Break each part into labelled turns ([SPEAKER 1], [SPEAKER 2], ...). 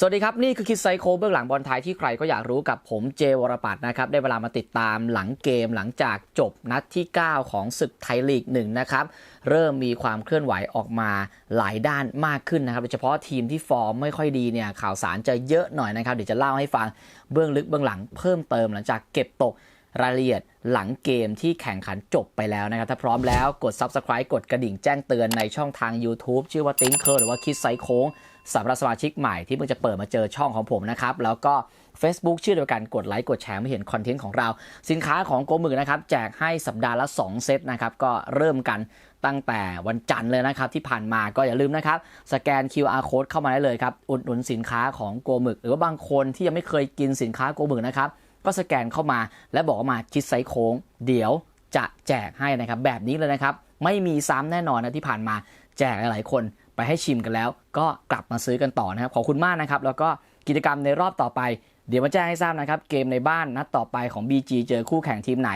[SPEAKER 1] สวัสดีครับ นี่คือคิดไซโคเบื้องหลังบอลไทยที่ใครก็อยากรู้กับผมเจวรปัตนะครับ ได้เวลามาติดตามหลังเกมหลังจากจบนัดที่ 9 ของศึกไทยลีกหนึ่งนะครับ เริ่มมีความเคลื่อนไหวออกมาหลายด้านมากขึ้นนะครับ โดยเฉพาะทีมที่ฟอร์มไม่ค่อยดีเนี่ยข่าวสารจะเยอะหน่อยนะครับ เดี๋ยวจะเล่าให้ฟังเบื้องลึกเบื้องหลังเพิ่มเติมหลังจากเก็บตกรายละเอียดหลังเกมที่แข่งขันจบไปแล้วนะครับ ถ้าพร้อมแล้วกด Subscribe กดกระดิ่งแจ้งเตือนในช่องทาง YouTube ชื่อว่าติ้งเคอร์หรือว่าคิดไซโค้ง สำหรับสมาชิกใหม่ที่เพิ่งจะเปิดมาเจอช่องของผมนะครับ แล้วก็ Facebook ชื่อเดียวกันกดไลค์กดแชร์ไม่เห็นคอนเทนต์ของเรา สินค้าของโกมึกนะครับ แจกให้สัปดาห์ละ 2 เซตนะครับ ก็เริ่มกันตั้งแต่วันจันทร์เลยนะครับที่ผ่านมาก็อย่าลืมนะครับ สแกน QR code เข้ามาได้เลยครับ อุดหนุนสินค้าของโกมึก หรือว่าบางคนที่ยังไม่เคยกินสินค้าโกมึกนะครับก็สแกนเข้ามาและบอกมาคิดไซโค้ง เดี๋ยวจะแจกให้นะครับแบบนี้เลยนะครับไม่มีซ้ำแน่นอนนะที่ผ่านมาแจกหลายๆคน ไปให้ชิมกันแล้ว ก็กลับมาซื้อกันต่อนะครับ ขอบคุณมากนะครับ แล้วก็กิจกรรมในรอบต่อไป เดี๋ยวมาแจ้งให้ทราบนะครับ เกมในบ้านนัดต่อไปของ BG เจอคู่แข่งทีมไหน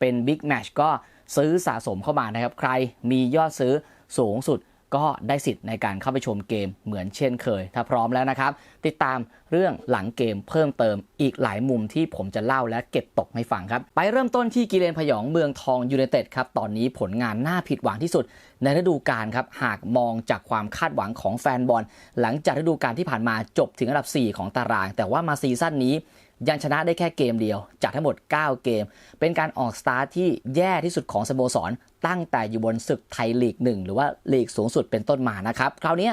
[SPEAKER 1] เป็นบิ๊กแมชก็ซื้อสะสมเข้ามานะครับ ใครมียอดซื้อสูงสุด ก็ได้สิทธิ์ในการเข้าไปชมเกมเหมือนเช่นเคย ถ้าพร้อมแล้วนะครับ ติดตามเรื่องหลังเกมเพิ่มเติมอีกหลายมุมที่ผมจะเล่าและเก็บตกให้ฟังครับ ไปเริ่มต้นที่กิเลนพยองเมืองทองยูไนเต็ดครับ ตอนนี้ผลงานน่าผิดหวังที่สุด ในฤดูกาลครับ หากมองจากความคาดหวังของแฟนบอล หลังจากฤดูกาลที่ผ่านมาจบถึงอันดับ 4 ของตาราง แต่ว่ามาซีซั่นนี้ ยังชนะได้แค่เกมเดียว จากทั้งหมด 9 เกม เป็นการออกสตาร์ทที่แย่ที่สุดของสโมสร ตั้งแต่อยู่บนศึกไทยลีก 1 หรือว่าลีกสูงสุดเป็นต้นมานะครับ คราวนี้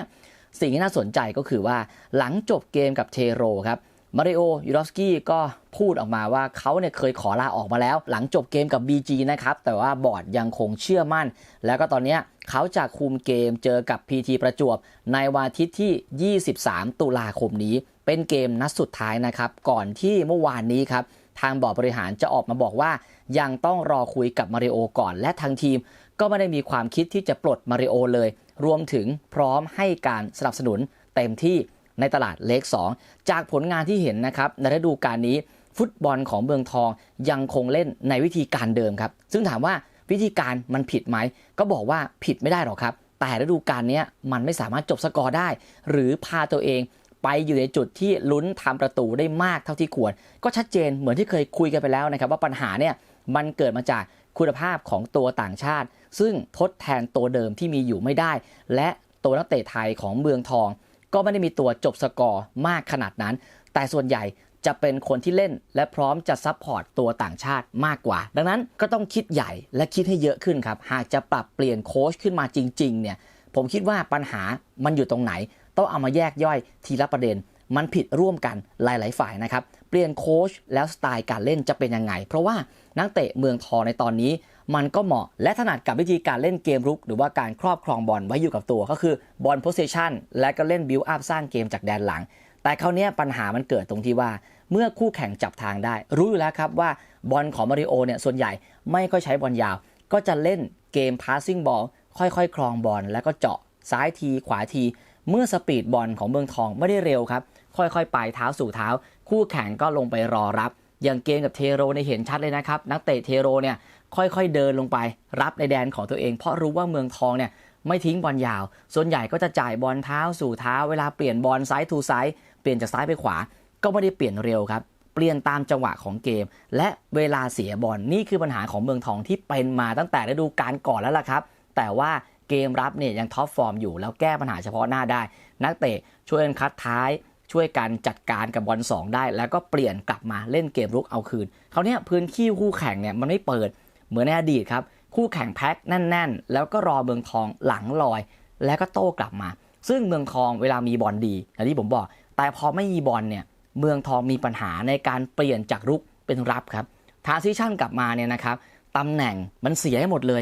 [SPEAKER 1] สิ่งที่น่าสนใจก็คือว่าหลังจบเกมกับเทโรครับมาริโอยูรอฟสกี้ก็พูดออกมาว่าเขาเนี่ยเคยขอลาออกมาแล้ว หลังจบเกมกับ BG นะครับ แต่ว่าบอร์ดยังคงเชื่อมั่น แล้วก็ตอนนี้เขาจะคุมเกมเจอกับ PT ประจวบในวันอาทิตย์ที่ 23 ตุลาคมนี้ เป็นเกมนัดสุดท้ายนะครับ ก่อนที่เมื่อวานนี้ครับทางบอร์ดบริหารจะออกมาบอกว่า ยังต้องรอคุยกับมาริโอก่อน และทางทีมก็ไม่ได้มีความคิดที่จะปลดมาริโอเลย รวมถึงพร้อมให้การสนับสนุนเต็มที่ในตลาดเลข2จากผลงานที่เห็นนะครับในฤดูกาลนี้ ฟุตบอลของเมืองทองยังคงเล่นในวิธีการเดิมครับ ซึ่งถามว่าวิธีการมันผิดไหม ก็บอกว่าผิดไม่ได้หรอกครับ แต่ฤดูกาลนี้มันไม่สามารถจบสกอร์ได้ หรือพาตัวเอง ไปอยู่ในจุดที่ลุ้นทำประตูได้มากเท่าที่ควร ก็ชัดเจนเหมือนที่เคยคุยกันไปแล้วนะครับ ว่าปัญหาเนี่ยมันเกิดมาจากคุณภาพของตัวต่างชาติ ซึ่งทดแทนตัวเดิมที่มีอยู่ไม่ได้ และตัวนักเตะไทยของเมืองทอง ก็ไม่ได้มีตัวจบสกอร์มากขนาดนั้น แต่ส่วนใหญ่จะเป็นคนที่เล่นและพร้อมจะซัพพอร์ตตัวต่างชาติมากกว่า ดังนั้นก็ต้องคิดใหญ่และคิดให้เยอะขึ้นครับ หากจะปรับเปลี่ยนโค้ชขึ้นมาจริง ๆ เนี่ย ผมคิดว่าปัญหามันอยู่ตรงไหน ต้องเอามาแยกย่อยทีละประเด็น มันผิดร่วมกันหลาย ๆ ฝ่ายนะครับ เปลี่ยนโค้ชแล้วสไตล์การเล่นจะเป็นยังไง เพราะว่านักเตะเมืองทองในตอนนี้ มันก็เหมาะและถนัดกับวิธีการเล่นเกมรุก หรือว่าการครอบครองบอลไว้อยู่กับตัวก็คือบอลโพสเซชันและก็เล่นบิลอัพสร้างเกมจากแดนหลัง แต่คราวนี้ปัญหามันเกิดตรงที่ว่าเมื่อคู่แข่งจับทางได้ รู้อยู่แล้วครับว่าบอลของมาริโอเนี่ยส่วนใหญ่ไม่ค่อยใช้บอลยาว ก็จะเล่นเกมพาสซิ่งบอลค่อยๆ ครองบอลแล้วก็เจาะซ้ายทีขวาที เมื่อสปีดบอลของเมืองทองไม่ได้เร็วครับ ค่อยๆ ไปเท้าสู่เท้า คู่แข่งก็ลงไปรอรับ อย่างเกมกับเทโรในเห็นชัดเลยนะครับ นักเตะเทโรเนี่ยค่อยๆเดินลงไป รับในแดนของตัวเอง เพราะรู้ว่าเมืองทองเนี่ยไม่ทิ้งบอลยาว ส่วนใหญ่ก็จะจ่ายบอลเท้าสู่เท้า เวลาเปลี่ยนบอลซ้ายทูซ้าย เปลี่ยนจากซ้ายไปขวา ก็ไม่ได้เปลี่ยนเร็วครับ เปลี่ยนตามจังหวะของเกม และเวลาเสียบอลนี่คือปัญหาของเมืองทองที่เป็นมาตั้งแต่ฤดูกาลก่อนแล้วล่ะครับ แต่ว่า เกมรับเนี่ยยังท็อปฟอร์มอยู่แล้วแก้ปัญหาเฉพาะหน้าได้ นักเตะช่วยกันคัดท้ายช่วยกันจัดการกับบอล2ได้ แล้วก็เปลี่ยนกลับมาเล่นเกมรุกเอาคืนเขาวเนี้ยพื้นที่คู่แข่งเนี่ยมันไม่เปิดเหมือนในอดีตครับคู่แข่งแพ็คแน่น ๆ แล้วก็รอเมืองทองหลังลอย แล้วก็โต้กลับมา ซึ่งเมืองทองเวลามีบอลดีอย่างที่ผมบอก แต่พอไม่มีบอลเนี่ยเมืองทองมีปัญหาในการเปลี่ยนจากรุกเป็นรับครับทาซิชั่นกลับมาเนี่ยนะครับตำแหน่งมันเสียให้หมดเลย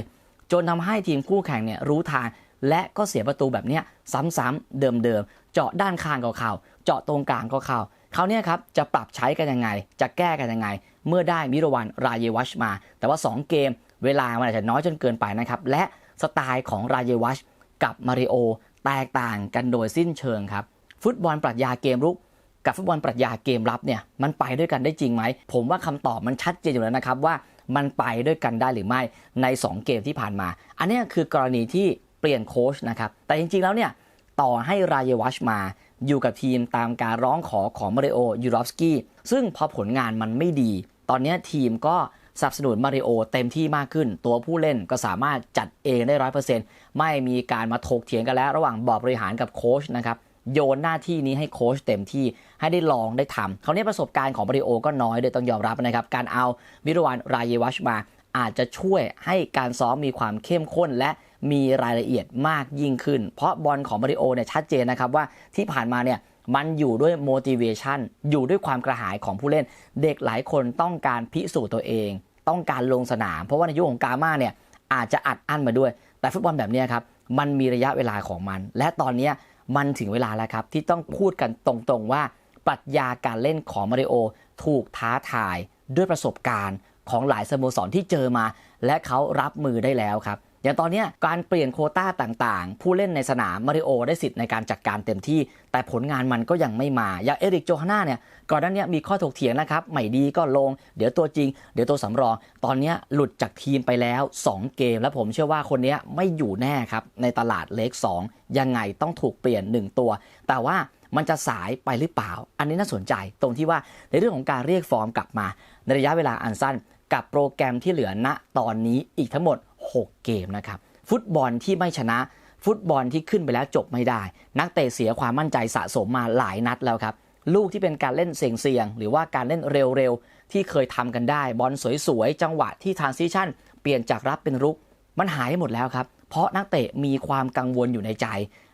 [SPEAKER 1] จนทำให้ทีมคู่แข่งเนี่ยรู้ทาง และก็เสียประตูแบบเนี้ยซ้ำๆเดิมๆ เจาะด้านข้างก็เข้าเจาะตรงกลางก็เข้าเขาเนี่ยครับจะปรับใช้กันยังไง จะแก้กันยังไง เมื่อได้มิรวันรายเยวัชมา แต่ว่า 2 เกมเวลามันอาจจะน้อยจนเกินไปนะครับ และสไตล์ของรายเยวัชกับมาริโอแตกต่างกันโดยสิ้นเชิงครับ ฟุตบอลปรัชญาเกมรุกกับฟุตบอลปรัชญาเกมรับเนี่ยมันไปด้วยกันได้จริงไหม ผมว่าคำตอบมันชัดเจนอยู่แล้วนะครับว่า มันไปด้วยกันได้หรือไม่ใน 2 เกมที่ผ่านมา อันนี้คือกรณีที่เปลี่ยนโค้ชนะครับ แต่จริงๆแล้วเนี่ยต่อให้รายวัชมาอยู่กับทีมตามการร้องขอของมาริโอยูรอฟสกี้ซึ่งพอผลงานมันไม่ดี ตอนนี้ทีมก็สนับสนุนมาริโอเต็มที่มากขึ้น ตัวผู้เล่นก็สามารถจัดเองได้ร้อยเปอร์เซ็นต์ไม่มีการมาถกเถียงกันแล้ว ระหว่างบอร์ดบริหารกับโค้ชนะครับ โยนหน้าที่นี้ให้โค้ชเต็มที่ให้ได้ลองได้ทำเขาวนี้ประสบการณ์ของมาริโอก็น้อยโดยต้องยอมรับนะครับ การเอามิรวันรายวัชมา อาจจะช่วยให้การซ้อมมีความเข้มข้นและมีรายละเอียดมากยิ่งขึ้น เพราะบอลของมาริโอเนี่ยชัดเจนนะครับว่าที่ผ่านมาเนี่ยมันอยู่ด้วย motivation อยู่ด้วยความกระหายของผู้เล่น เด็กหลายคนต้องการพิสูจน์ตัวเอง ต้องการลงสนาม เพราะว่าในยุคของกามาเนี่ยอาจจะอัดอั้นมาด้วย แต่ฟุตบอลแบบนี้ครับมันมีระยะเวลาของมัน และตอนนี้ มันถึงเวลาแล้วครับ ที่ต้องพูดกันตรงๆว่าปรัชญาการเล่นของมาริโอถูกท้าทายด้วยประสบการณ์ของหลายสโมสรที่เจอมา และเขารับมือได้แล้วครับ อย่างตอนนี้การเปลี่ยนโคต้าต่างๆ ผู้เล่นในสนามมาริโอได้สิทธิ์ในการจัดการเต็มที่ แต่ผลงานมันก็ยังไม่มา อย่างเอริกโจฮาน่าเนี่ยก่อนหน้านี้มีข้อถกเถียงนะครับไม่ดีก็ลง เดี๋ยวตัวจริง เดี๋ยวตัวสำรอง ตอนนี้หลุดจากทีมไปแล้ว 2 เกม และผมเชื่อว่าคนนี้ไม่อยู่แน่ครับในตลาดเล็ก2ยังไงต้องถูกเปลี่ยน 1 ตัว แต่ว่ามันจะสายไปหรือเปล่า อันนี้น่าสนใจตรงที่ว่าในเรื่องของการเรียกฟอร์มกลับมา ในระยะเวลาอันสั้น กับโปรแกรมที่เหลือณตอนนี้อีกทั้งหมด 6 เกมนะครับ ฟุตบอลที่ไม่ชนะ ฟุตบอลที่ขึ้นไปแล้วจบไม่ได้ นักเตะเสียความมั่นใจสะสมมาหลายนัดแล้วครับ ลูกที่เป็นการเล่นเสี่ยงๆ หรือว่าการเล่นเร็วๆ ที่เคยทำกันได้ บอลสวยๆ จังหวะที่ทรานซิชันเปลี่ยนจากรับเป็นรุก มันหายหมดแล้วครับ เพราะนักเตะมีความกังวลอยู่ในใจ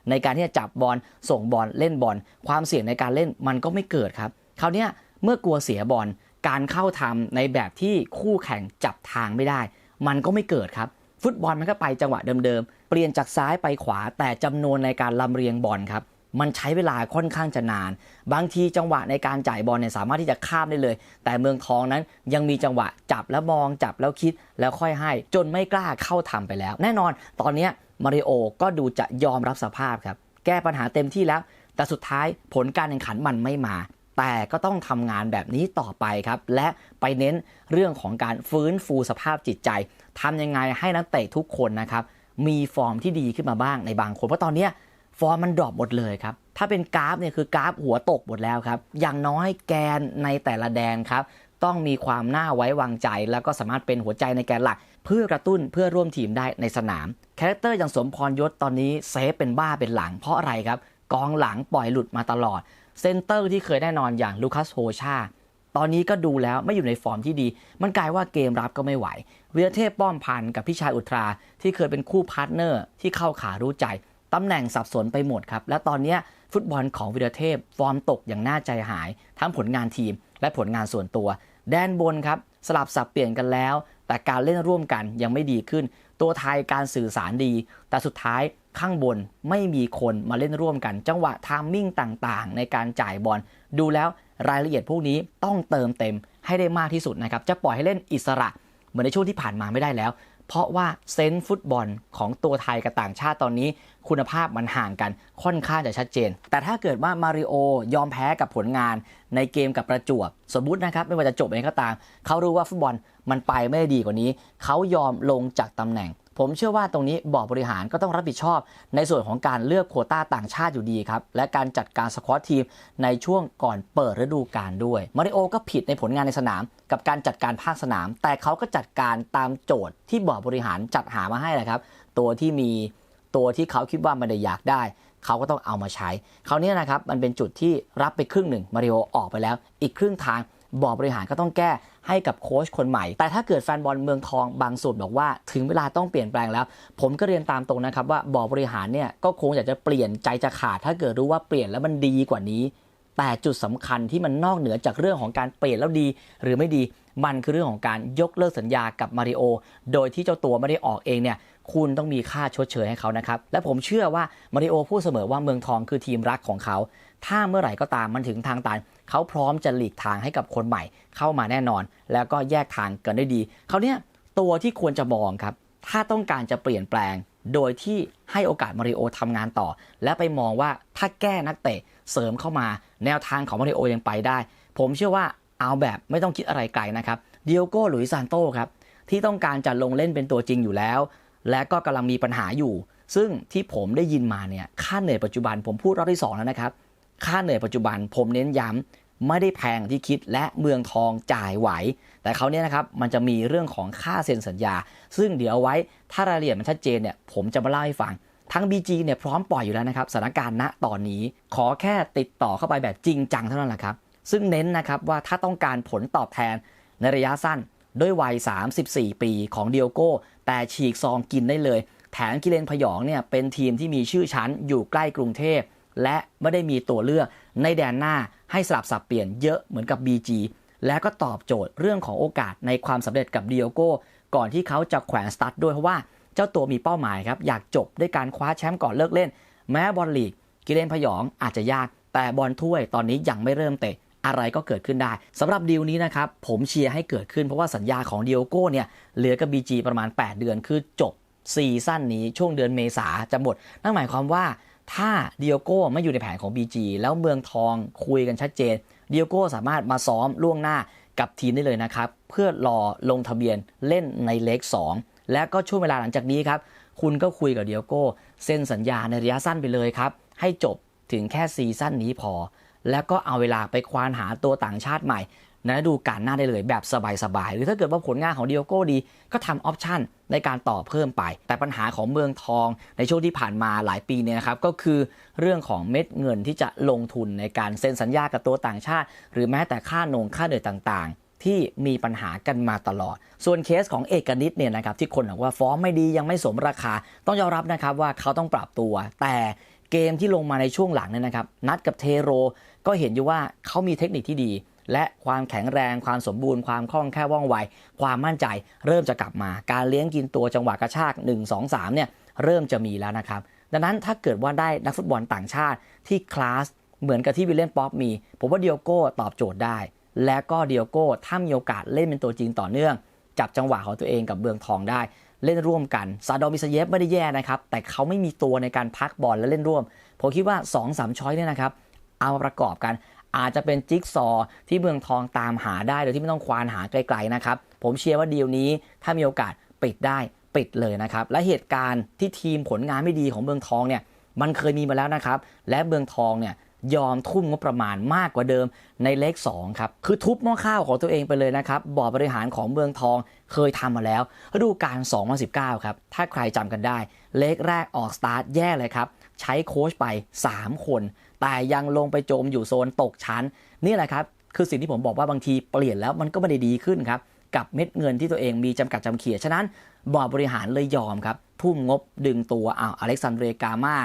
[SPEAKER 1] ในการที่จะจับบอลส่งบอลเล่นบอลความเสี่ยงในการเล่นมันก็ไม่เกิดครับคราวนี้เมื่อกลัวเสียบอลการเข้าทำในแบบที่คู่แข่งจับทางไม่ได้ มันก็ไม่เกิดครับ ฟุตบอลมันก็ไปจังหวะเดิมๆ เปลี่ยนจากซ้ายไปขวา แต่จำนวนในการลำเรียงบอลครับ มันใช้เวลาค่อนข้างจะนาน บางทีจังหวะในการจ่ายบอลเนี่ยสามารถที่จะข้ามได้เลย แต่เมืองทองนั้นยังมีจังหวะจับแล้วมองจับแล้วคิดแล้วค่อยให้ จนไม่กล้าเข้าทำไปแล้ว แน่นอนตอนนี้มาริโอก็ดูจะยอมรับสภาพครับ แก้ปัญหาเต็มที่แล้ว แต่สุดท้ายผลการแข่งขันมันไม่มาแต่ก็ต้องทำงานแบบนี้ต่อไปครับ และไปเน้นเรื่องของการฟื้นฟูสภาพจิตใจ ทำยังไงให้นักเตะทุกคนนะครับมีฟอร์มที่ดีขึ้นมาบ้างในบางคนเพราะตอนนี้ฟอร์มมันดรอปหมดเลยครับ ถ้าเป็นกราฟเนี่ยคือกราฟหัวตกหมดแล้วครับ อย่างน้อยแกนในแต่ละแดนครับ ต้องมีความน่าไว้วางใจ แล้วก็สามารถเป็นหัวใจในแกนหลัก เพื่อกระตุ้นเพื่อร่วมทีมได้ในสนาม คาแรคเตอร์อย่างสมพรยศตอนนี้เซฟเป็นบ้าเป็นหลังเพราะอะไรครับ กองหลังปล่อยหลุดมาตลอด เซนเตอร์ที่เคยแน่นอนอย่างลูคัสโฮชา ตอนนี้ก็ดูแล้วไม่อยู่ในฟอร์มที่ดี มันกลายว่าเกมรับก็ไม่ไหววีรเทพป้อมพันธ์กับพี่ชายอุตราที่เคยเป็นคู่พาร์ทเนอร์ที่เข้าขารู้ใจตำแหน่งสับสนไปหมดครับ และตอนนี้ฟุตบอลของวีรเทพฟอร์มตกอย่างน่าใจหาย ทั้งผลงานทีมและผลงานส่วนตัว แดนบนครับสลับสับเปลี่ยนกันแล้ว แต่การเล่นร่วมกันยังไม่ดีขึ้น ตัวไทยการสื่อสารดี แต่สุดท้ายข้างบนไม่มีคนมาเล่นร่วมกัน จังหวะทามมิ่งต่างๆ ในการจ่ายบอลดูแล้ว รายละเอียดพวกนี้ต้องเติมเต็มให้ได้มากที่สุดนะครับ จะปล่อยให้เล่นอิสระ เหมือนในช่วงที่ผ่านมาไม่ได้แล้ว เพราะว่าเซนส์ฟุตบอลของตัวไทยกับต่างชาติตอนนี้ คุณภาพมันห่างกันค่อนข้างจะชัดเจน แต่ถ้าเกิดว่ามาริโอยอมแพ้กับผลงานในเกมกับประจวบ สมมตินะครับไม่ว่าจะจบยังไงก็ตาม เขารู้ว่าฟุตบอลมันไปไม่ได้ดีกว่านี้ เขายอมลงจากตำแหน่ง ผมเชื่อว่าตรงนี้บอร์ดบริหารก็ต้องรับผิดชอบ ในส่วนของการเลือกโควต้าต่างชาติอยู่ดีครับ และการจัดการสควอตทีมในช่วงก่อนเปิดฤดูกาลด้วยมาริโอก็ผิดในผลงานในสนาม กับการจัดการภาคสนาม แต่เขาก็จัดการตามโจทย์ที่บอร์ดบริหารจัดหามาให้แหละครับ ตัวที่มีตัวที่เขาคิดว่ามันได้อยากได้เขาก็ต้องเอามาใช้คราวนี้นะครับมันเป็นจุดที่รับไปครึ่งหนึ่งมาริโอออกไปแล้ว อีกครึ่งทาง บอร์ดบริหารก็ต้องแก้ให้กับโค้ชคนใหม่ แต่ถ้าเกิดแฟนบอลเมืองทองบางส่วนบอกว่าถึงเวลาต้องเปลี่ยนแปลงแล้ว ผมก็เรียนตามตรงนะครับว่าบอร์ดบริหารเนี่ยก็คงอยากจะเปลี่ยนใจจะขาด ถ้าเกิดรู้ว่าเปลี่ยนแล้วมันดีกว่านี้ แต่จุดสำคัญที่มันนอกเหนือจากเรื่องของการเปลี่ยนแล้วดี หรือไม่ดีมันคือเรื่องของการยกเลิกสัญญากับมาริโอโดยที่เจ้าตัวไม่ได้ออกเองเนี่ยคุณต้องมีค่าชดเชยให้เขานะครับ และผมเชื่อว่ามาริโอพูดเสมอว่าเมืองทองคือทีมรักของเขา ถ้าเมื่อไหร่ก็ตามมันถึงทางตัน เขาพร้อมจะหลีกทางให้กับคนใหม่เข้ามาแน่นอน แล้วก็แยกทางกันได้ดีเขาวเนี่ยตัวที่ควรจะมองครับ ถ้าต้องการจะเปลี่ยนแปลง โดยที่ให้โอกาสมาริโอทำงานต่อ และไปมองว่าถ้าแก้นักเตะเสริมเข้ามาแนวทางของมาริโอยังไปได้ ผมเชื่อว่าเอาแบบไม่ต้องคิดอะไรไกลนะครับเดียโก้หลุยส์ซานโตครับที่ต้องการจะลงเล่นเป็นตัวจริงอยู่แล้ว และก็กำลังมีปัญหาอยู่ ซึ่งที่ผมได้ยินมาเนี่ยค่าเหนื่อยปัจจุบันผมพูดรอบที่ 2 แล้วนะครับ ค่าเหนื่อยปัจจุบันผมเน้นย้ำไม่ได้แพงที่คิดและเมืองทองจ่ายไหว แต่เขาเนี่ยนะครับมันจะมีเรื่องของค่าเซ็นสัญญา ซึ่งเดี๋ยวเอาไว้ถ้ารายละเอียดมันชัดเจนเนี่ยผมจะมาเล่าให้ฟัง ทั้ง BG เนี่ยพร้อมปล่อยอยู่แล้วนะครับสถานการณ์ณตอนนี้ ขอแค่ติดต่อเข้าไปแบบจริงจังเท่านั้นแหละครับ ซึ่งเน้นนะครับว่าถ้าต้องการผลตอบแทนในระยะสั้นด้วยวัย 34 ปีของเดียโก้ แต่ฉีกซองกินได้เลย แถมกิเลนพยองเนี่ยเป็นทีมที่มีชื่อชั้นอยู่ใกล้กรุงเทพ และไม่ได้มีตัวเลือกในแดนหน้าให้สลับสับเปลี่ยนเยอะเหมือนกับ BG และก็ตอบโจทย์เรื่องของโอกาสในความสำเร็จกับเดียโก้ก่อนที่เขาจะแขวนสตาร์ทด้วยเพราะว่าเจ้าตัวมีเป้าหมายครับ อยากจบด้วยการคว้าแชมป์ก่อนเลิกเล่น แม้บอลลีกกิเลนพยองอาจจะยาก แต่บอลถ้วยตอนนี้ยังไม่เริ่มเตะอะไรก็เกิดขึ้นได้สำหรับดีลนี้นะครับผมเชียร์ให้เกิดขึ้นเพราะว่าสัญญาของเดียโก้เนี่ยเหลือกับ BG ประมาณ 8 เดือนคือจบซีซั่นนี้ช่วงเดือนเมษาจะหมดนั่นหมายความว่า ถ้าเดียโก้ไม่อยู่ในแผนของ BG แล้วเมืองทองคุยกันชัดเจน เดียโก้สามารถมาซ้อมล่วงหน้ากับทีมได้เลยนะครับ เพื่อรอลงทะเบียนเล่นในเล็ก2และก็ช่วงเวลาหลังจากนี้ครับ คุณก็คุยกับเดียโก้เซ็นสัญญาในระยะสั้นไปเลยครับ ให้จบถึงแค่ซีซั่นนี้พอ แล้วก็เอาเวลาไปควานหาตัวต่างชาติใหม่ ในฤดูกาลหน้าได้เลยแบบสบายๆ หรือถ้าเกิดว่าผลงานของเดียโก้ดี ก็ทำออปชั่นในการต่อเพิ่มไป แต่ปัญหาของเมืองทองในช่วงที่ผ่านมาหลายปีเนี่ยนะครับ ก็คือเรื่องของเม็ดเงินที่จะลงทุนในการเซ็นสัญญากับตัวต่างชาติ หรือแม้แต่ค่านงค่าเดือดต่างๆ ที่มีปัญหากันมาตลอด ส่วนเคสของเอกนิตเนี่ยนะครับที่คนบอกว่าฟอร์มไม่ดียังไม่สมราคา ต้องยอมรับนะครับว่าเขาต้องปรับตัว แต่เกมที่ลงมาในช่วงหลังเนี่ยนะครับ นัดกับเทโรก็เห็นอยู่ว่าเขามีเทคนิคที่ดี และความแข็งแรงความสมบูรณ์ความคล่องแคล่วว่องไว ความมั่นใจเริ่มจะกลับมา การเลี้ยงกินตัวจังหวะกระชาก 1 2 3 เนี่ยเริ่มจะมีแล้วนะครับ ดังนั้นถ้าเกิดว่าได้นักฟุตบอลต่างชาติที่คลาสเหมือนกับที่วิลเลียนป๊อปมี ผมว่าเดียโก้ตอบโจทย์ได้ และก็เดียโก้ถ้ามีโอกาสเล่นเป็นตัวจริงต่อเนื่อง จับจังหวะของตัวเองกับเบืองทองได้ เล่นร่วมกันซาดอมิซเยฟไม่ได้แย่นะครับ แต่เขาไม่มีตัวในการพักบอลและเล่นร่วม ผมคิดว่า 2-3 ช้อยเนี่ยนะครับ เอามาประกอบกัน อาจจะเป็นจิ๊กซอว์ที่เมืองทองตามหาได้โดยที่ไม่ต้องควานหาไกลๆนะครับ ผมเชื่อว่าดีลนี้ถ้ามีโอกาสปิดได้ปิดเลยนะครับ และเหตุการณ์ที่ทีมผลงานไม่ดีของเมืองทองเนี่ยมันเคยมีมาแล้วนะครับ และเมืองทองเนี่ยยอมทุ่มงบประมาณมากกว่าเดิมในเลข2ครับ คือทุบหม้อข้าวของตัวเองไปเลยนะครับ บอร์ดบริหารของเมืองทองเคยทำมาแล้วฤดูกาล2019 ครับ ถ้าใครจำกันได้ เลขแรกออกสตาร์ทแย่เลยครับ ใช้โค้ชไป 3 คน แต่ยังลงไปโจมอยู่โซนตกชั้น นี่แหละครับ คือสิ่งที่ผมบอกว่าบางทีเปลี่ยนแล้วมันก็ไม่ได้ดีขึ้นครับ กับเม็ดเงินที่ตัวเองมีจำกัดจำเขีย ฉะนั้นบอร์ดบริหารเลยยอมครับทุ่มงบดึงตัวอ้าวอเล็กซานเดรกามา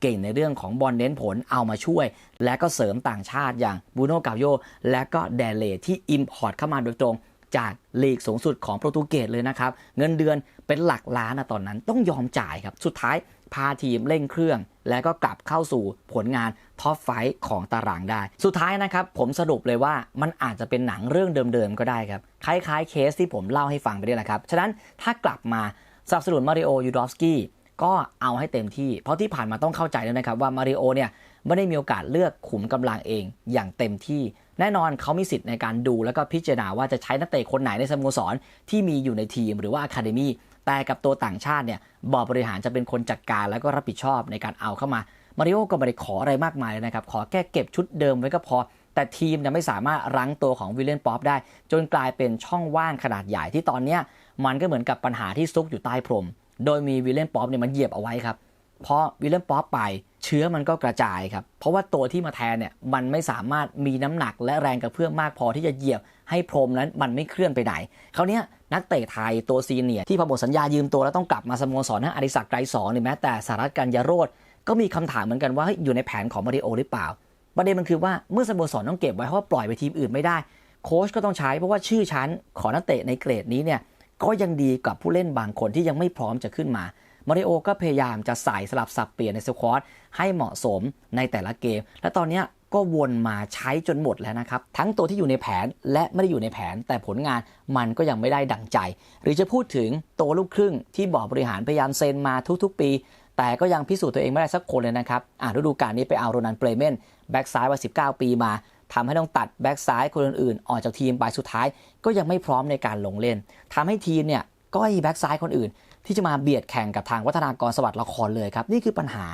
[SPEAKER 1] เก่งในเรื่องของบอลเน้นผลเอามาช่วย และก็เสริมต่างชาติอย่างบูโนกาโย และก็แดเลที่อิมพอร์ตเข้ามาโดยตรงจากลีกสูงสุดของโปรตุเกสเลยนะครับ เงินเดือนเป็นหลักล้านนะตอนนั้นต้องยอมจ่ายครับ สุดท้าย พาทีมเร่งเครื่อง แล้วก็กลับเข้าสู่ผลงานท็อปไฟของตารางได้ สุดท้ายนะครับ ผมสรุปเลยว่ามันอาจจะเป็นหนังเรื่องเดิมๆก็ได้ครับ คล้ายๆเคสที่ผมเล่าให้ฟังไปนี่แหละครับ ฉะนั้นถ้ากลับมาสนับสนุนมาริโอยูดอฟสกี้ก็เอาให้เต็มที่ เพราะที่ผ่านมาต้องเข้าใจด้วยนะครับว่ามาริโอเนี่ยไม่ได้มีโอกาสเลือกขุมกำลังเองอย่างเต็มที่ แน่นอนเขามีสิทธิ์ในการดู แล้วก็พิจารณาว่าจะใช้นักเตะคนไหนในสโมสรที่มีอยู่ในทีมหรือว่าอะคาเดมี แต่กับตัวต่างชาติเนี่ยบอร์ดบริหารจะเป็นคนจัดการแล้วก็รับผิดชอบในการเอาเข้ามามาริโอก็ไม่ได้ขออะไรมากมายเลยนะครับ ขอแค่เก็บชุดเดิมไว้ก็พอ แต่ทีมเนี่ยไม่สามารถรั้งตัวของวิลเลียนป๊อปได้ จนกลายเป็นช่องว่างขนาดใหญ่ที่ตอนเนี้ยมันก็เหมือนกับปัญหาที่ซุกอยู่ใต้พรม โดยมีวิลเลียนป๊อปเนี่ยมันเหยียบเอาไว้ครับพอวิลเลียนป๊อปไปเชื้อมันก็กระจายครับ เพราะว่าตัวที่มาแทนเนี่ยมันไม่สามารถมีน้ำหนักและแรงกระเพื่อมมากพอที่จะเหยียบให้พรมนั้นมันไม่เคลื่อนไปไหน คราวนี้ นักเตะไทยตัวซีเนียร์ที่พอหมดสัญญายืมตัวแล้วต้องกลับมาสโมสรทั้งอดิศักดิ์ไกรสอนหรือแม้แต่สารัตกัญญาโรธก็มีคำถามเหมือนกันว่าอยู่ในแผนของมาริโอหรือเปล่า ประเด็นมันคือว่าเมื่อสโมสรต้องเก็บไว้เพราะว่าปล่อยไปทีมอื่นไม่ได้ โค้ชก็ต้องใช้เพราะว่าชื่อชั้นของนักเตะในเกรดนี้เนี่ยก็ยังดีกับผู้เล่นบางคนที่ยังไม่พร้อมจะขึ้นมามาริโอก็พยายามจะใส่สลับสับเปลี่ยนในสควอตให้เหมาะสมในแต่ละเกม และตอนนี้ ก็วนมาใช้จนหมดแล้วนะครับ ทั้งตัวที่อยู่ในแผนและไม่ได้อยู่ในแผน แต่ผลงานมันก็ยังไม่ได้ดังใจ หรือจะพูดถึงตัวลูกครึ่งที่บอร์ดบริหารพยายามเซ็นมาทุกๆ ปี แต่ก็ยังพิสูจน์ตัวเองไม่ได้สักคนเลยนะครับอ่าฤดูกาลนี้ไปเอาโรนันเปรเมนแบ็กซ้ายวัย19 ปีมาทำให้ต้องตัดแบ็กซ้ายคนอื่นๆ ออกจากทีมไปสุดท้าย ก็ยังไม่พร้อมในการลงเล่นทำให้ทีมเนี่ยก็มีแบ็กซ้ายคนอื่น ที่จะมาเบียดแข่งกับทางวัฒนากรสวัสดิ์ละครเลยครับ นี่คือปัญหา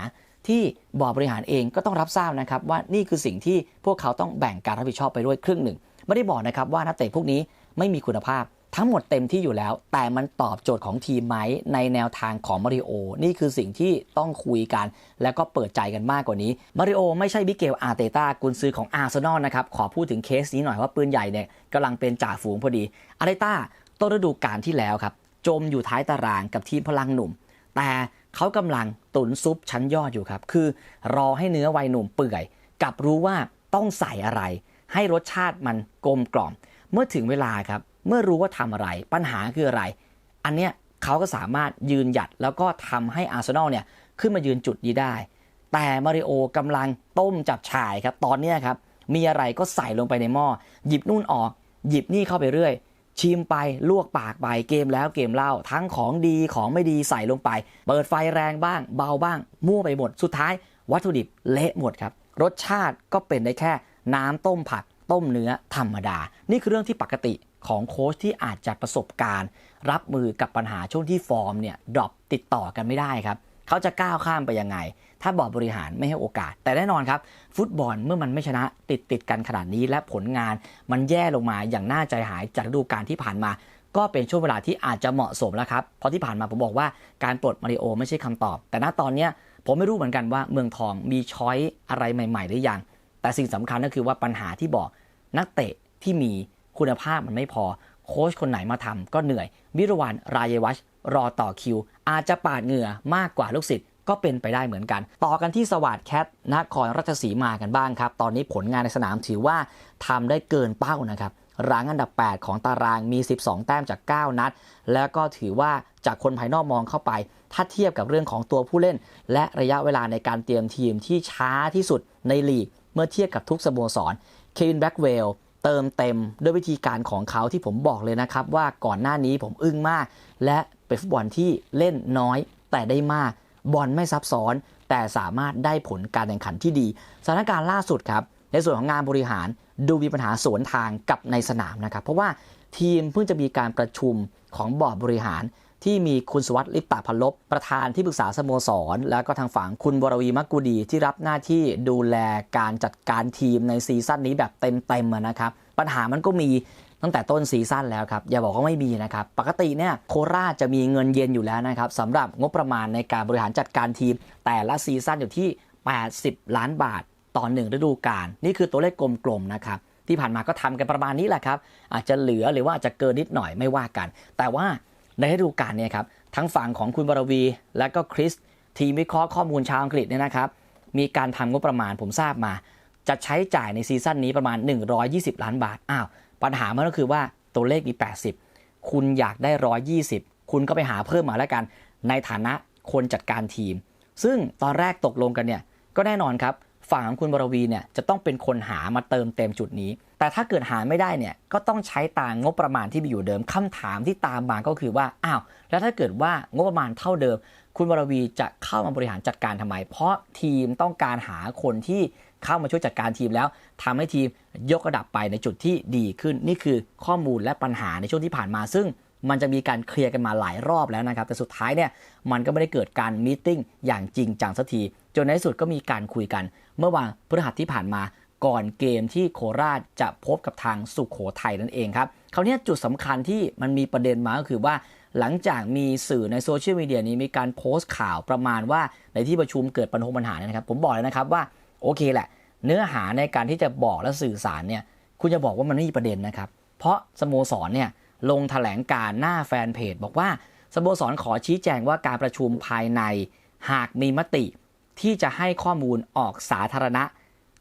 [SPEAKER 1] ที่บอร์ดบริหารเองก็ต้องรับทราบนะครับว่านี่คือสิ่งที่พวกเขาต้องแบ่งการรับผิดชอบไปด้วยครึ่งหนึ่ง ไม่ได้บอกนะครับว่านักเตะพวกนี้ไม่มีคุณภาพทั้งหมดเต็มที่อยู่แล้ว แต่มันตอบโจทย์ของทีมไหมในแนวทางของมาริโอ นี่คือสิ่งที่ต้องคุยกัน แล้วก็เปิดใจกันมากกว่านี้มาริโอไม่ใช่บิเกลอาร์เตตากุนซือของอาร์เซนอลนะครับ ขอพูดถึงเคสนี้หน่อยว่าปืนใหญ่เนี่ยกำลังเป็นจ่าฝูงพอดีอาร์เตตาต้นฤดูกาลที่แล้วครับ จมอยู่ท้ายตารางกับทีมพลังหนุ่ม แต่ เขากำลังตุนซุปชั้นยอดอยู่ครับ คือรอให้เนื้อวัยหนุ่มเปื่อย กับรู้ว่าต้องใส่อะไร ให้รสชาติมันกลมกล่อม เมื่อถึงเวลาครับ เมื่อรู้ว่าทำอะไร ปัญหาคืออะไร อันเนี้ยเขาก็สามารถยืนหยัดแล้วก็ทำให้อาร์เซนอลเนี่ยขึ้นมายืนจุดนี้ได้ แต่มาริโอกำลังต้มจับฉ่ายครับ ตอนเนี้ยครับ มีอะไรก็ใส่ลงไปในหม้อ หยิบนู่นออก หยิบนี่เข้าไปเรื่อย ชิมไปลวกปากไปเกมแล้วเกมเล่าทั้งของดีของไม่ดีใส่ลงไป เปิดไฟแรงบ้าง เบาบ้าง มั่วไปหมด สุดท้าย วัตถุดิบเละหมดครับ รสชาติก็เป็นได้แค่ น้ำต้มผัก ต้มเนื้อธรรมดา นี่คือเรื่องที่ปกติของโค้ชที่อาจจะประสบการณ์ รับมือกับปัญหาช่วงที่ฟอร์มเนี่ยดรอปติดต่อกันไม่ได้ครับ เขาจะก้าวข้ามไปยังไง ถ้าบอร์ดบริหารไม่ให้โอกาส แต่แน่นอนครับ ฟุตบอลเมื่อมันไม่ชนะติดติดกันขนาดนี้ และผลงานมันแย่ลงมาอย่างน่าใจหายจากฤดูกาลที่ผ่านมา ก็เป็นช่วงเวลาที่อาจจะเหมาะสมแล้วครับเพราะที่ผ่านมาผมบอกว่าการปลดมาริโอไม่ใช่คำตอบ แต่ณตอนนี้ผมไม่รู้เหมือนกันว่าเมืองทองมีช้อยอะไรใหม่ ๆ หรือยัง แต่สิ่งสำคัญก็คือว่าปัญหาที่บอกนักเตะที่มีคุณภาพมันไม่พอโค้ชคนไหนมาทำก็เหนื่อยวิรวันรายวัชรอต่อคิว อาจจะปาดเหงื่อมากกว่าลูกศิษย์ ก็เป็นไปได้เหมือนกัน ต่อกันที่สวัสดแคทนครราชสีมากันบ้างครับ ตอนนี้ผลงานในสนามถือว่าทำได้เกินเป้านะครับรั้งอันดับ 8 ของตารางมี 12 แต้มจาก 9 นัด แล้วก็ถือว่าจากคนภายนอกมองเข้าไป ถ้าเทียบกับเรื่องของตัวผู้เล่น และระยะเวลาในการเตรียมทีมที่ช้าที่สุดในลีก เมื่อเทียบกับทุกสโมสร เควินแบ็กเวลเติมเต็มด้วยวิธีการของเขาที่ผมบอกเลยนะครับ ว่าก่อนหน้านี้ผมอึ้งมาก และเป็นฟุตบอลที่เล่นน้อยแต่ได้มาก บอลไม่ซับซ้อน แต่สามารถได้ผลการแข่งขันที่ดี สถานการณ์ล่าสุดครับ ในส่วนของงานบริหารดูมีปัญหาสวนทางกับในสนามนะครับ เพราะว่าทีมเพิ่งจะมีการประชุมของบอร์ดบริหาร ที่มีคุณสวัสดิ์ลิปตาพันลบประธานที่ปรึกษาสโมสร แล้วก็ทางฝั่งคุณวรวีมักกูดีที่รับหน้าที่ดูแลการจัดการทีมในซีซั่นนี้แบบเต็มๆนะครับปัญหามันก็มี ตั้งแต่ต้นซีซั่นแล้วครับ อย่าบอกว่าไม่มีนะครับ ปกติเนี่ยโคราชจะมีเงินเย็นอยู่แล้วนะครับสำหรับงบประมาณในการบริหารจัดการทีม แต่ละซีซั่นอยู่ที่ 80 ล้านบาทต่อหนึ่งฤดูกาลนี่คือตัวเลขกลมๆนะครับที่ผ่านมาก็ทำกันประมาณนี้แหละครับ อาจจะเหลือหรือว่าอาจจะเกินนิดหน่อยไม่ว่ากัน แต่ว่าในฤดูกาลเนี่ยครับทั้งฝั่งของคุณบรวี และก็คริสทีมวิเคราะห์ข้อมูลชาวอังกฤษเนี่ยนะครับมีการทำงบประมาณผมทราบมา จะใช้จ่ายในซีซั่นนี้ประมาณ 120 ล้านบาทอ้าว ปัญหามันก็คือว่าตัวเลขมี 80 คุณอยากได้ 120 คุณก็ไปหาเพิ่มมาแล้วกัน ในฐานะคนจัดการทีม ซึ่งตอนแรกตกลงกันเนี่ยก็แน่นอนครับ ฝั่งของคุณบรวีเนี่ยจะต้องเป็นคนหามาเติมเต็มจุดนี้ แต่ถ้าเกิดหาไม่ได้เนี่ยก็ต้องใช้ตามงบประมาณที่มีอยู่เดิมคำถามที่ตามมาก็คือว่าอ้าวแล้วถ้าเกิดว่างบประมาณเท่าเดิม คุณบรวีจะเข้ามาบริหารจัดการทำไม เพราะทีมต้องการหาคนที่เข้ามาช่วยจัดการทีมแล้วทำให้ทีม ยกระดับไปในจุดที่ดีขึ้นนี่คือข้อมูลและปัญหาในช่วงที่ผ่านมา ซึ่งมันจะมีการเคลียร์กันมาหลายรอบแล้วนะครับ แต่สุดท้ายเนี่ยมันก็ไม่ได้เกิดการมีติ้งอย่างจริงจังสักที จนในที่สุดก็มีการคุยกัน เมื่อวันพฤหัสที่ผ่านมาก่อนเกมที่โคราชจะพบกับทางสุขโขทัยนั่นเองครับคราวนี้จุดสำคัญที่มันมีประเด็นมาก็คือว่า หลังจากมีสื่อในโซเชียลมีเดียนี้มีการโพสต์ข่าวประมาณว่าในที่ประชุมเกิดปัญหาปัญหาเนี่ยนะครับ ผมบอกเลยนะครับว่าโอเคแหละ เนื้อหาในการที่จะบอกและสื่อสารเนี่ยคุณจะบอกว่ามันไม่มีประเด็นนะครับ เพราะสโมสรเนี่ยลงถแถลงการหน้าแฟนเพจ บอกว่าสโมสรขอชี้แจงว่าการประชุมภายในหากมีมติที่จะให้ข้อมูลออกสาธารณะ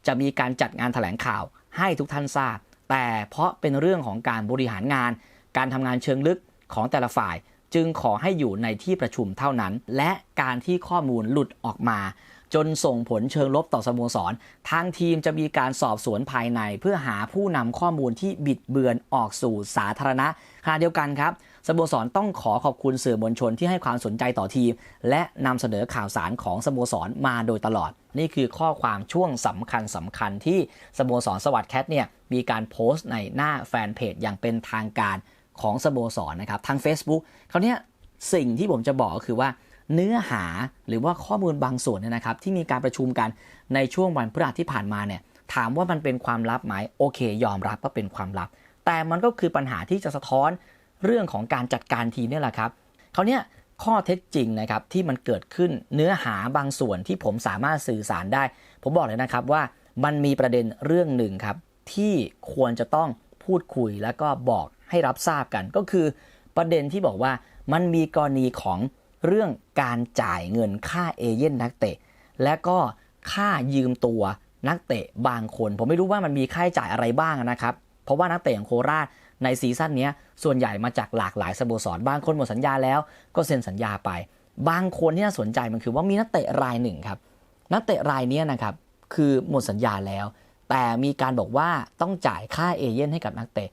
[SPEAKER 1] จะมีการจัดงานถแถลงข่าวให้ทุกท่านทราบ แต่เพราะเป็นเรื่องของการบริหารงาน การทำงานเชิงลึกของแต่ละฝ่าย จึงขอให้อยู่ในที่ประชุมเท่านั้น และการที่ข้อมูลหลุดออกมา จนส่งผลเชิงลบต่อสโมสร ทางทีมจะมีการสอบสวนภายใน เพื่อหาผู้นำข้อมูลที่บิดเบือนออกสู่สาธารณะขณะเดียวกันครับสโมสรต้องขอขอบคุณสื่อมวลชนที่ให้ความสนใจต่อทีม และนำเสนอข่าวสารของสโมสรมาโดยตลอด นี่คือข้อความช่วงสำคัญสำคัญที่สโมสรสวัสด์แคทเนี่ยมีการโพสต์ในหน้าแฟนเพจอย่างเป็นทางการของสโมสรนะครับทาง Facebook คราวนี้สิ่งที่ผมจะบอกก็คือว่า เนื้อหาหรือว่าข้อมูลบางส่วนเนี่ยนะครับ ที่มีการประชุมกันในช่วงวันพฤหัสที่ผ่านมาเนี่ยถามว่ามันเป็นความลับไหมโอเค ยอมรับว่าเป็นความลับ แต่มันก็คือปัญหาที่จะสะท้อนเรื่องของการจัดการทีมเนี่ยแหละครับเขาเนี่ยข้อเท็จจริงนะครับที่มันเกิดขึ้นเนื้อหาบางส่วนที่ผมสามารถสื่อสารได้ ผมบอกเลยนะครับว่ามันมีประเด็นเรื่องหนึ่งครับ ที่ควรจะต้องพูดคุยแล้วก็บอกให้รับทราบกัน ก็คือประเด็นที่บอกว่ามันมีกรณีของ เรื่องการจ่ายเงินค่าเอเย่นนักเตะ และก็ค่ายืมตัวนักเตะบางคน ผมไม่รู้ว่ามันมีค่าใช้จ่ายอะไรบ้างนะครับ เพราะว่านักเตะของโคราชในซีซั่นนี้ส่วนใหญ่มาจากหลากหลายสโมสรบางคนหมดสัญญาแล้วก็เซ็นสัญญาไป บางคนที่น่าสนใจมันคือว่ามีนักเตะรายหนึ่งครับนักเตะรายนี้นะครับคือหมดสัญญาแล้ว แต่มีการบอกว่าต้องจ่ายค่าเอเย่นให้กับนักเตะ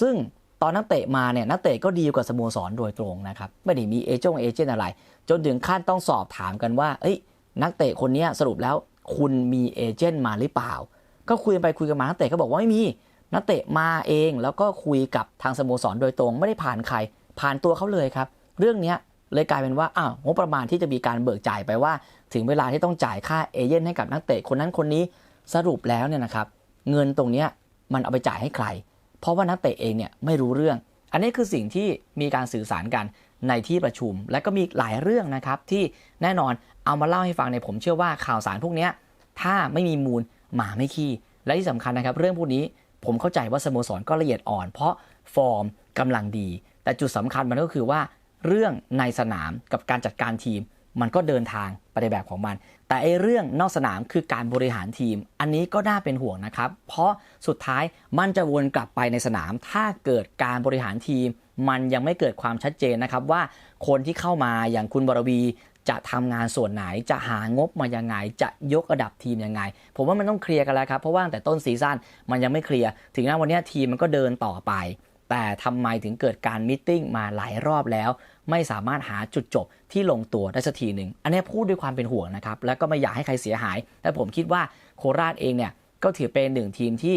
[SPEAKER 1] ซึ่ง ตอนนักเตะมาเนี่ยนักเตะก็ดีกว่าสโมสรโดยตรงนะครับไม่ได้มีเอเจนต์เอเจนต์อะไร จนถึงขั้นต้องสอบถามกันว่า เอ้ย นักเตะคนนี้สรุปแล้วคุณมีเอเจนต์มาหรือเปล่า ก็คุยไปคุยกันมานักเตะก็บอกว่าไม่มีนักเตะมาเองแล้วก็คุยกับทางสโมสรโดยตรง ไม่ได้ผ่านใคร ผ่านตัวเขาเลยครับ เรื่องนี้เลยกลายเป็นว่าอ้าวงบประมาณที่จะมีการเบิกจ่ายไปว่า ถึงเวลาที่ต้องจ่ายค่าเอเย่นให้กับนักเตะคนนั้นคนนี้สรุปแล้วเนี่ยนะครับ เงินตรงนี้มันเอาไปจ่ายให้ใคร เพราะว่านักเตะเองเนี่ยไม่รู้เรื่อง อันนี้คือสิ่งที่มีการสื่อสารกันในที่ประชุม และก็มีหลายเรื่องนะครับที่แน่นอนเอามาเล่าให้ฟังในผมเชื่อว่าข่าวสารพวกนี้ถ้าไม่มีมูลหมาไม่ขี้และที่สำคัญนะครับ เรื่องพวกนี้ผมเข้าใจว่าสโมสรก็ละเอียดอ่อน เพราะฟอร์มกำลังดี แต่จุดสำคัญมันก็คือว่าเรื่องในสนามกับการจัดการทีม มันก็เดินทางไปในแบบของมัน แต่ไอ้เรื่องนอกสนามคือการบริหารทีม อันนี้ก็น่าเป็นห่วงนะครับ เพราะสุดท้ายมันจะวนกลับไปในสนาม ถ้าเกิดการบริหารทีม มันยังไม่เกิดความชัดเจนนะครับว่าคนที่เข้ามาอย่างคุณบรวีจะทำงานส่วนไหนจะหางบมายังไง จะยกระดับทีมยังไง ผมว่ามันต้องเคลียร์กันแล้วครับ เพราะว่าแต่ต้นซีซั่นมันยังไม่เคลียร์ ถึงหน้าวันนี้ทีมมันก็เดินต่อไป แต่ทำไมถึงเกิดการมิทติ้งมาหลายรอบแล้ว ไม่สามารถหาจุดจบที่ลงตัวได้สักทีหนึ่งอันนี้พูดด้วยความเป็นห่วงนะครับ แล้วก็ไม่อยากให้ใครเสียหาย แต่ผมคิดว่าโคราชเองเนี่ยก็ถือเป็นหนึ่งทีมที่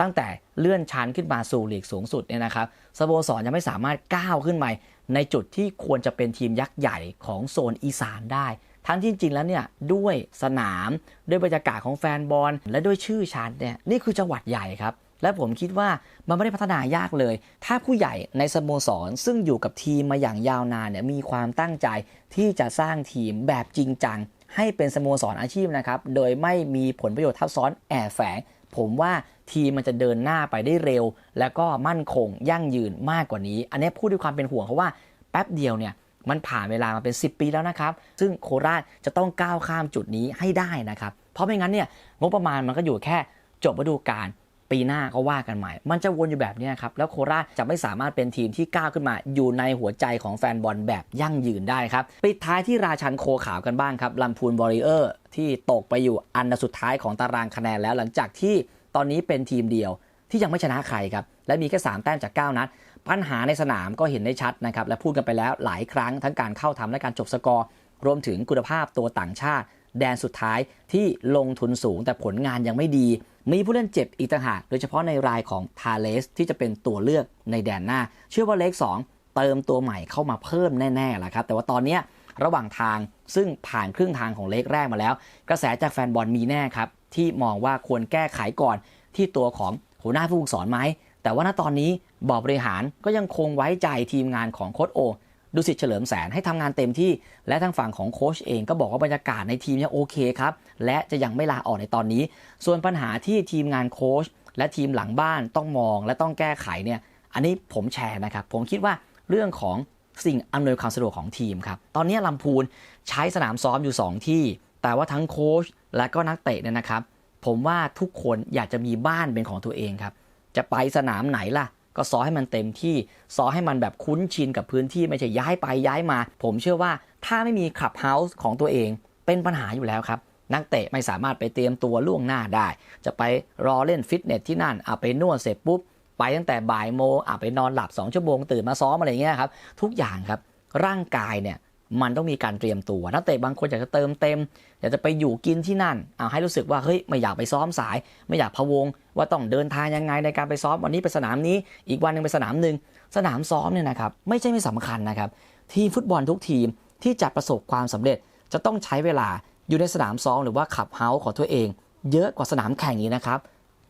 [SPEAKER 1] ตั้งแต่เลื่อนชั้นขึ้นมาสู่ลีกสูงสุดเนี่ยนะครับสโมสรยังไม่สามารถก้าวขึ้นมาในจุดที่ควรจะเป็นทีมยักษ์ใหญ่ของโซนอีสานได้ ทั้งที่จริงแล้วเนี่ยด้วยสนามด้วยบรรยากาศของแฟนบอล และด้วยชื่อชั้นเนี่ยนี่คือจังหวัดใหญ่ครับ และผมคิดว่ามันไม่ได้พัฒนายากเลย ถ้าผู้ใหญ่ในสโมสรซึ่งอยู่กับทีมมาอย่างยาวนานเนี่ยมีความตั้งใจที่จะสร้างทีมแบบจริงจัง ให้เป็นสโมสรอาชีพนะครับ โดยไม่มีผลประโยชน์ทับซ้อนแอบแฝง ผมว่าทีมมันจะเดินหน้าไปได้เร็ว แล้วก็มั่นคงยั่งยืนมากกว่านี้ อันนี้พูดด้วยความเป็นห่วงเพราะว่าแป๊บเดียวเนี่ยมันผ่านเวลามาเป็น 10 ปีแล้วนะครับ ซึ่งโคราชจะต้องก้าวข้ามจุดนี้ให้ได้นะครับ เพราะไม่งั้นเนี่ยงบประมาณมันก็อยู่แค่จบฤดูกาล ปีหน้าก็ว่ากันใหม่ มันจะวนอยู่แบบนี้ครับ แล้วโคราชจะไม่สามารถเป็นทีมที่ก้าวขึ้นมา อยู่ในหัวใจของแฟนบอลแบบยั่งยืนได้ครับ ปิดท้ายที่ราชันโคขาวกันบ้างครับลำพูนบอริเออร์ที่ตกไปอยู่อันดับสุดท้ายของตารางคะแนนแล้วหลังจากที่ตอนนี้เป็นทีมเดียวที่ยังไม่ชนะใครครับ และมีแค่3แต้มจาก 9 นัด ปัญหาในสนามก็เห็นได้ชัดนะครับ และพูดกันไปแล้วหลายครั้งทั้งการเข้าทำและการจบสกอร์ รวมถึงคุณภาพตัวต่างชาติ แดนสุดท้ายที่ลงทุนสูงแต่ผลงานยังไม่ดี มีผู้เล่นเจ็บอีกต่างหากโดยเฉพาะในรายของทาเลสที่จะเป็นตัวเลือกในแดนหน้า เชื่อว่าเลข 2 เติมตัวใหม่เข้ามาเพิ่มแน่ๆแหละครับแต่ว่าตอนนี้ระหว่างทางซึ่งผ่านครึ่งทางของเลขแรกมาแล้ว กระแสจากแฟนบอลมีแน่ครับที่มองว่าควรแก้ไขก่อนที่ตัวของหัวหน้าผู้ฝึกสอนไหมแต่ว่าณตอนนี้บอร์ดบริหารก็ยังคงไว้ใจทีมงานของโค้ชโอ ดุสิตเฉลิมแสนให้ทำงานเต็มที่ และทางฝั่งของโค้ชเองก็บอกว่าบรรยากาศในทีมยังโอเคครับ และจะยังไม่ลาออกในตอนนี้ ส่วนปัญหาที่ทีมงานโค้ชและทีมหลังบ้านต้องมองและต้องแก้ไขเนี่ยอันนี้ผมแชร์นะครับ ผมคิดว่าเรื่องของสิ่งอำนวยความสะดวกของทีมครับ ตอนนี้ลำพูนใช้สนามซ้อมอยู่ 2 ที่ แต่ว่าทั้งโค้ชและก็นักเตะเนี่ยนะครับ ผมว่าทุกคนอยากจะมีบ้านเป็นของตัวเองครับ จะไปสนามไหนล่ะ ก็ซ้อให้มันเต็มที่ซ้อให้มันแบบคุ้นชินกับพื้นที่ไม่ใช่ย้ายไปย้ายมา ผมเชื่อว่าถ้าไม่มีคลับเฮาส์ของตัวเองเป็นปัญหาอยู่แล้วครับ นักเตะไม่สามารถไปเตรียมตัวล่วงหน้าได้ จะไปรอเล่นฟิตเนสที่นั่นเอาไปนวดเสร็จปุ๊บ ไปตั้งแต่บ่ายโมงอะไปนอนหลับ 2 ชั่วโมงตื่นมาซ้อมอะไรเงี้ยครับ ทุกอย่างครับร่างกายเนี่ย มันต้องมีการเตรียมตัวนักเตะบางคนอยากจะเติมเต็มอยากจะไปอยู่กินที่นั่นเอาให้รู้สึกว่าเฮ้ยไม่อยากไปซ้อมสาย ไม่อยากพะวง ว่าต้องเดินทางยังไงในการไปซ้อมวันนี้ไปสนามนี้ อีกวันนึงไปสนามหนึ่งสนามซ้อมเนี่ยนะครับไม่ใช่ไม่สำคัญนะครับทีมฟุตบอลทุกทีมที่จะประสบความสำเร็จจะต้องใช้เวลาอยู่ในสนามซ้อมหรือว่าขับเฮาส์ของตัวเอง เยอะกว่าสนามแข่งนี้นะครับ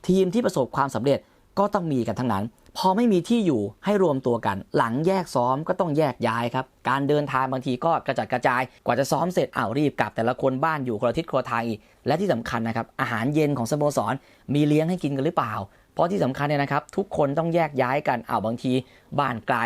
[SPEAKER 1] ทีมที่ประสบความสำเร็จก็ต้องมีกันทั้งนั้น พอไม่มีที่อยู่ให้รวมตัวกัน หลังแยกซ้อมก็ต้องแยกย้ายครับ การเดินทางบางทีก็กระจัดกระจาย กว่าจะซ้อมเสร็จอ้าวรีบกลับ แต่ละคนบ้านอยู่คนละทิศคนละทางอีก และที่สำคัญนะครับ อาหารเย็นของสโมสร มีเลี้ยงให้กินกันหรือเปล่า เพราะที่สำคัญเนี่ยนะครับ ทุกคนต้องแยกย้ายกันอ้าวบางที บ้านไกล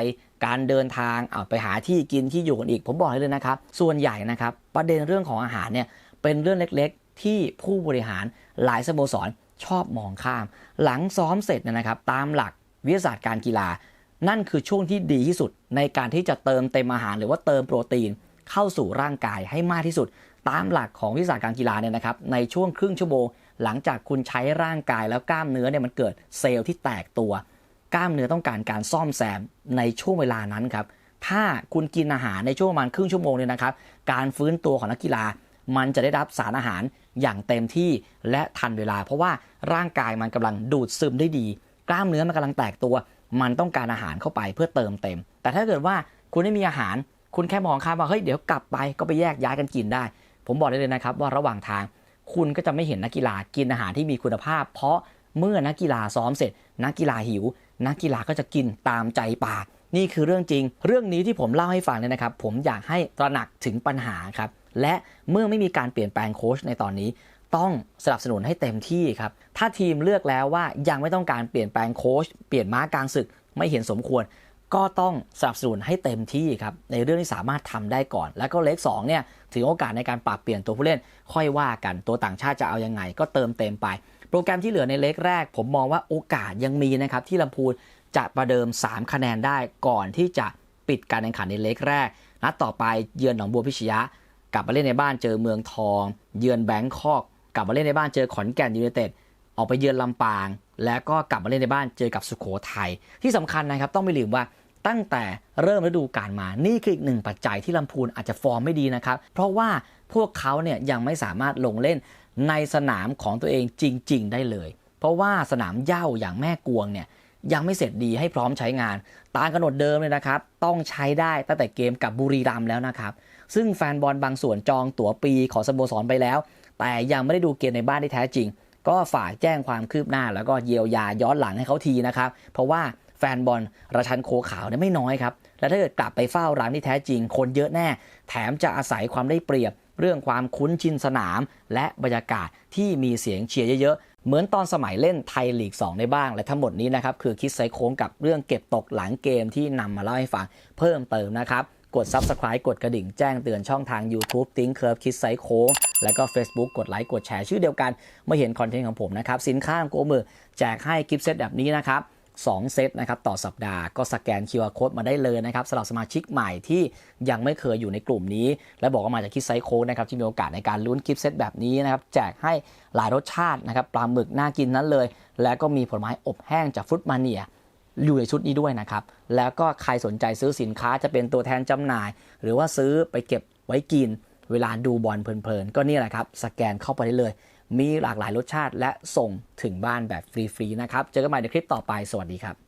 [SPEAKER 1] การเดินทางอ้าวไปหาที่กินที่อยู่กันอีก ผมบอกให้เลยนะครับ ส่วนใหญ่นะครับ ประเด็นเรื่องของอาหารเนี่ยเป็นเรื่องเล็กๆ ที่ผู้บริหารหลายสโมสรชอบมองข้าม หลังซ้อมเสร็จเนยนะครับ ตามหลัก วิทยาศาสตร์การกีฬา นั่นคือช่วงที่ดีที่สุดในการที่จะเติมเต็มอาหารหรือว่าเติมโปรตีนเข้าสู่ร่างกายให้มากที่สุด ตามหลักของวิทยาศาสตร์การกีฬาเนี่ยนะครับในช่วงครึ่งชั่วโมงหลังจากคุณใช้ร่างกายแล้วกล้ามเนื้อเนี่ยมันเกิดเซลล์ที่แตกตัว กล้ามเนื้อต้องการการซ่อมแซมในช่วงเวลานั้นครับถ้าคุณกินอาหารในช่วงประมาณครึ่งชั่วโมงเนี่ยนะครับ การฟื้นตัวของนักกีฬา มันจะได้รับสารอาหารอย่างเต็มที่และทันเวลา เพราะว่าร่างกายมันกำลังดูดซึมได้ดี กล้ามเนื้อมันกำลังแตกตัว มันต้องการอาหารเข้าไปเพื่อเติมเต็ม แต่ถ้าเกิดว่าคุณไม่มีอาหาร คุณแค่มองข้ามว่าเฮ้ยเดี๋ยวกลับไปก็ไปแยกย้ายกันกินได้ ผมบอกได้เลยนะครับว่าระหว่างทาง คุณก็จะไม่เห็นนักกีฬากินอาหารที่มีคุณภาพ เพราะเมื่อนักกีฬาซ้อมเสร็จ นักกีฬาหิว นักกีฬาก็จะกินตามใจปาก นี่คือเรื่องจริง เรื่องนี้ที่ผมเล่าให้ฟังเนี่ยนะครับ ผมอยากให้ตระหนักถึงปัญหาครับ และเมื่อไม่มีการเปลี่ยนแปลงโค้ชในตอนนี้ ต้องสนับสนุนให้เต็มที่ครับ ถ้าทีมเลือกแล้วว่ายังไม่ต้องการเปลี่ยนแปลงโค้ชเปลี่ยนม้ากลางศึกไม่เห็นสมควร ก็ต้องสนับสนุนให้เต็มที่ครับในเรื่องที่สามารถทำได้ก่อน แล้วก็เลข2เนี่ยถือโอกาสในการปรับเปลี่ยนตัวผู้เล่น ค่อยว่ากันตัวต่างชาติจะเอายังไง ก็เติมเต็มไป โปรแกรมที่เหลือในเล็กแรก ผมมองว่าโอกาสยังมีนะครับที่ลำพูนจะประเดิม 3 คะแนนได้ก่อนที่จะปิดการแข่งขันในเล็กแรกนัดต่อไปเยือนหนองบัวพิชยะ กลับมาเล่นในบ้านเจอเมืองทอง เยือนแบงคอก กลับมาเล่นในบ้านเจอขอนแก่นยูไนเต็ดออกไปเยือนลำปาง แล้วก็กลับมาเล่นในบ้านเจอกับสุโขทัยที่สำคัญนะครับต้องไม่ลืมว่าตั้งแต่เริ่มฤดูกาลมานี่คืออีกหนึ่งปัจจัยที่ลำพูนอาจจะฟอร์มไม่ดีนะครับ เพราะว่าพวกเขาเนี่ยยังไม่สามารถลงเล่นในสนามของตัวเองจริง ๆ ได้เลย เพราะว่าสนามเย้าอย่างแม่กวงเนี่ยยังไม่เสร็จดีให้พร้อมใช้งาน ตามกำหนดเดิมเลยนะครับ ต้องใช้ได้ตั้งแต่เกมกับบุรีรัมย์แล้วนะครับ ซึ่งแฟนบอลบางส่วนจองตั๋วปีของสโมสรไปแล้ว แต่ยังไม่ได้ดูเกมในบ้านที่แท้จริง ก็ฝากแจ้งความคืบหน้า แล้วก็เยียวยาย้อนหลังให้เขาทีนะครับ เพราะว่าแฟนบอลระชันโคขาวเนี่ยไม่น้อยครับ และถ้าเกิดกลับไปเฝ้าร้านที่แท้จริง คนเยอะแน่ แถมจะอาศัยความได้เปรียบ เรื่องความคุ้นชินสนาม และบรรยากาศที่มีเสียงเชียร์เยอะๆ เหมือนตอนสมัยเล่นไทยลีก 2 ได้บ้าง และทั้งหมดนี้นะครับคือคิดไซโค้งกับเรื่องเก็บตกหลังเกมที่นำมาเล่าให้ฟังเพิ่มเติมนะครับ กด Subscribe กดกระดิ่งแจ้งเตือนช่องทาง YouTube ติ้งเคิร์ฟคิดไซโค้งแล้วก็ Facebook กดไลค์กดแชร์ชื่อเดียวกันเมื่อเห็นคอนเทนต์ของผมนะครับ สินค้าโกมือแจกให้กิฟต์เซตแบบนี้นะครับ2เซตนะครับต่อสัปดาห์ก็สแกน QR Code มาได้เลยนะครับสำหรับสมาชิกใหม่ที่ยังไม่เคยอยู่ในกลุ่มนี้ และบอกว่ามาจากคิดไซโค้ดนะครับที่มีโอกาสในการลุ้นกิฟต์เซตแบบนี้นะครับแจกให้หลายรสชาตินะครับปลาหมึกน่ากินนั้นเลย แล้วก็มีผลไม้อบแห้งจากฟุตมาเนีย อยู่ในชุดนี้ด้วยนะครับ แล้วก็ใครสนใจซื้อสินค้าจะเป็นตัวแทนจำหน่าย หรือว่าซื้อไปเก็บไว้กิน เวลาดูบอลเพลินๆ ก็นี่แหละครับ สแกนเข้าไปได้เลย มีหลากหลายรสชาติและส่งถึงบ้านแบบฟรีๆนะครับ เจอกันใหม่ในคลิปต่อไป สวัสดีครับ